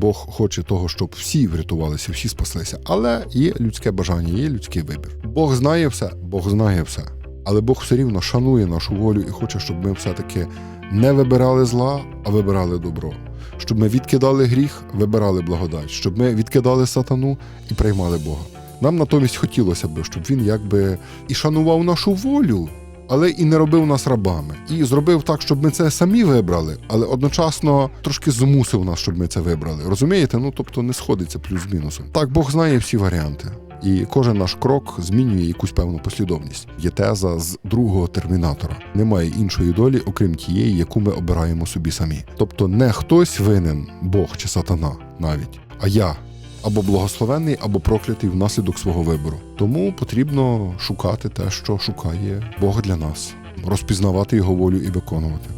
Бог хоче того, щоб всі врятувалися, всі спаслися. Але є людське бажання, є людський вибір. Бог знає все, Бог знає все. Але Бог все рівно шанує нашу волю і хоче, щоб ми все-таки не вибирали зла, а вибирали добро. Щоб ми відкидали гріх, вибирали благодать, щоб ми відкидали сатану і приймали Бога. Нам натомість хотілося б, щоб він якби і шанував нашу волю, але і не робив нас рабами. І зробив так, щоб ми це самі вибрали, але одночасно трошки змусив нас, щоб ми це вибрали. Розумієте? Ну тобто не сходиться плюс з мінусом. Так, Бог знає всі варіанти. І кожен наш крок змінює якусь певну послідовність. Є теза з другого термінатора. Немає іншої долі, окрім тієї, яку ми обираємо собі самі. Тобто не хтось винен, Бог чи сатана навіть, а я або благословений, або проклятий внаслідок свого вибору. Тому потрібно шукати те, що шукає Бог для нас, розпізнавати його волю і виконувати.